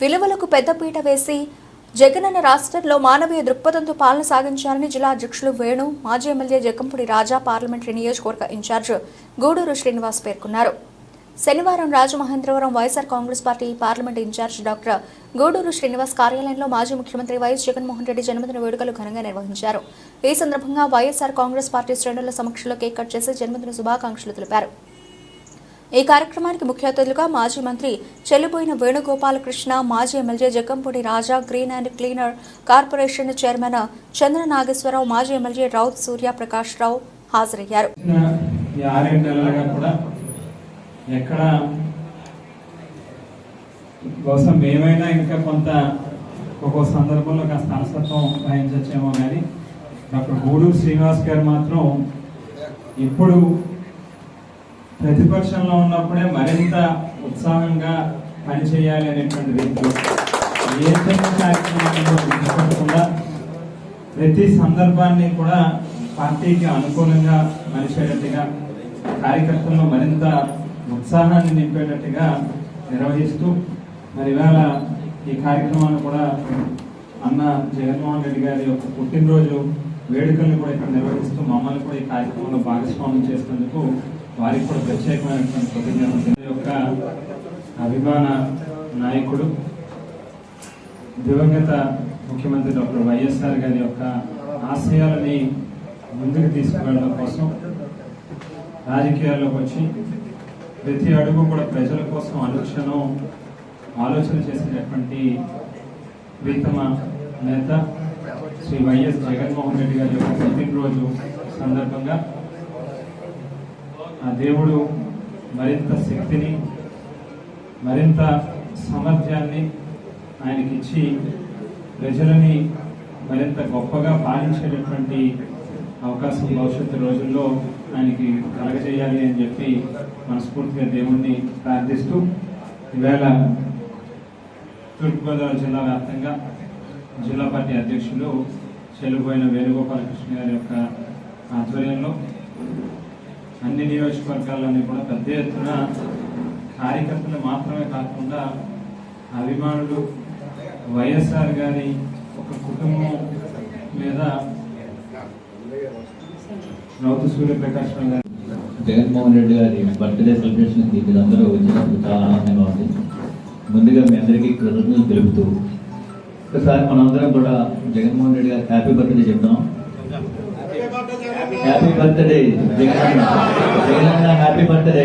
విలువలకు పెద్దపీట వేసి జగనన్న రాష్ట్రంలో మానవీయ దృక్పథంతో పాలన సాగించాలని జిల్లా అధ్యక్షులు వేణు మాజీ ఎమ్మెల్యే జకంపూడి రాజా పార్లమెంటరీ నియోజకవర్గ ఇన్ఛార్జ్ గూడూరు శ్రీనివాస్ పేర్కొన్నారు. శనివారం Rajamahendravaram YSR Congress party parliament incharge doctor Guduru Srinivas కార్యాలయంలో మాజీ ముఖ్యమంత్రి వైఎస్ జగన్మోహన్ రెడ్డి జన్మదిన వేడుకలు ఘనంగా నిర్వహించారు. ఈ సందర్భంగా వైఎస్ఆర్ కాంగ్రెస్ పార్టీ శ్రేణుల సమక్షంలో కేక్ కట్ చేసి జన్మదిన శుభాకాంక్షలు తెలిపారు. ఈ కార్యక్రమానికి ముఖ్య అతిథులుగా మాజీ మంత్రి చెల్లిపోయిన వేణుగోపాలకృష్ణ మాజీ MLA Jaggampudi Raja green and cleaner corporation chairman Chandra Nageswararao మాజీ ఎమ్మెల్యే రౌత్ సూర్య ప్రకాష్ రావు హాజరయ్యారు. వచ్చిన బహుశా మేమైనా ఇంకా కొంత ఒక్కో సందర్భంలో కాస్త అలసత్వం వహించచ్చేమో కానీ డాక్టర్ గూడూరు శ్రీనివాస్ గారు మాత్రం ఇప్పుడు ప్రతిపక్షంలో ఉన్నప్పుడే మరింత ఉత్సాహంగా పనిచేయాలి అనేటువంటి రీతిలో ఏ చిన్న కార్యక్రమాలను విడిచిపెట్టకుండా ప్రతి సందర్భాన్ని కూడా పార్టీకి అనుకూలంగా మలిచేటట్టుగా కార్యకర్తల్లో మరింత ఉత్సాహాన్ని నింపేటట్టుగా నిర్వహిస్తూ మరి ఇవాళ ఈ కార్యక్రమాన్ని కూడా అన్న జగన్మోహన్ రెడ్డి గారి యొక్క పుట్టినరోజు వేడుకలను కూడా ఇక్కడ నిర్వహిస్తూ మమ్మల్ని కూడా ఈ కార్యక్రమంలో భాగస్వామ్యం చేసినందుకు వారికి కూడా ప్రత్యేకమైనటువంటి కృతజ్ఞత యొక్క అభిమాన నాయకుడు దివంగత ముఖ్యమంత్రి డాక్టర్ వైఎస్ఆర్ గారి యొక్క ఆశయాలని ముందుకు తీసుకువెళ్ళడం కోసం రాజకీయాల్లోకి వచ్చి ప్రతి అడుగు కూడా ప్రజల కోసం అనుక్షణం ఆలోచన చేసినటువంటి ప్రీతమ నేత శ్రీ వైఎస్ జగన్మోహన్ రెడ్డి గారి యొక్క పుట్టినరోజు సందర్భంగా ఆ దేవుడు మరింత శక్తిని మరింత సామర్థ్యాన్ని ఆయనకి ఇచ్చి ప్రజలని మరింత గొప్పగా పాలించేటటువంటి అవకాశం భవిష్యత్తు రోజుల్లో ఆయనకి కలగజేయాలి అని చెప్పి మనస్ఫూర్తిగా దేవుణ్ణి ప్రార్థిస్తూ ఈవేళ తూర్పుగోదావరి జిల్లా వ్యాప్తంగా జిల్లా పార్టీ అధ్యక్షులు చెల్లిపోయిన వేణుగోపాలకృష్ణ గారి యొక్క ఆధ్వర్యంలో అన్ని నియోజకవర్గాల్లోని కూడా పెద్ద ఎత్తున కార్యకర్తలు మాత్రమే కాకుండా అభిమానులు వైఎస్ఆర్ గారి ఒక కుటుంబం మీద రౌతు సూర్యప్రకాష్ గారి. జగన్మోహన్ రెడ్డి గారి బర్త్డే సెలబ్రేషన్కి మీరందరూ వచ్చినప్పుడు చాలా ఆనందంగా ఉంది. ముందుగా మీ అందరికీ కృతజ్ఞతలు తెలుపుతూ ఒకసారి మనందరం కూడా జగన్మోహన్ రెడ్డి గారికి హ్యాపీ బర్త్డే చెప్తాం happy birthday Jagan Jagan happy birthday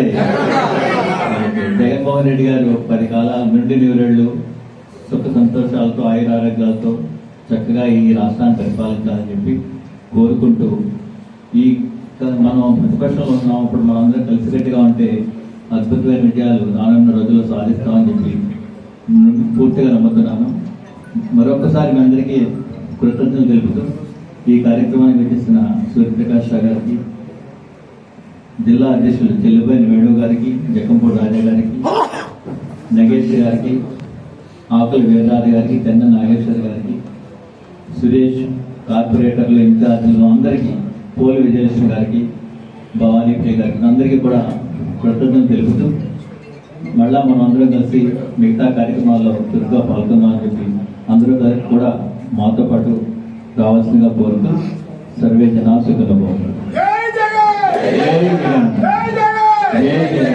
Jaganmohan Reddy గారు పది కాలాల నుండి నివరేళ్ళు సుఖ సంతోషాలతో ఆయురారోగ్యాలతో చక్కగా ఈ రాష్ట్రాన్ని పరిపాలించాలని చెప్పి కోరుకుంటూ ఈ మనం ప్రతిపక్షంలో ఉన్నాం ఇప్పుడు మనందరం కలిసికట్టుగా ఉంటే అద్భుతమైన విజయాలు రానున్న రోజుల్లో సాధిస్తామని చెప్పి పూర్తిగా నమ్ముతున్నాను. మరొకసారి మీ అందరికీ కృతజ్ఞతలు తెలుపుతూ ఈ కార్యక్రమాన్ని వీక్షిస్తున్న సూర్యప్రకాష్ రావు గారికి జిల్లా అధ్యక్షులు చెల్లిపోయిన వేణు గారికి జక్కంపూడి రాజా గారికి నగేష్ గారికి ఆకుల వీరరాజు గారికి తెన్న నాగేశ్వర్ గారికి సురేష్ కార్పొరేటర్లు ఇన్ఛార్జీలు అందరికీ పోలి విజయలక్ష్మి గారికి భవానీ ప్రియ గారికి అందరికీ కూడా కృతజ్ఞతలు తెలుపుతూ మళ్ళా మనం అందరం కలిసి మిగతా కార్యక్రమాల్లో చురుగ్గా పాల్గొందామని చెప్పి అందరూ కూడా మాతో పాటు రావాల్సిందిగా కోరుతూ సర్వే జనా జగన్! జగన్!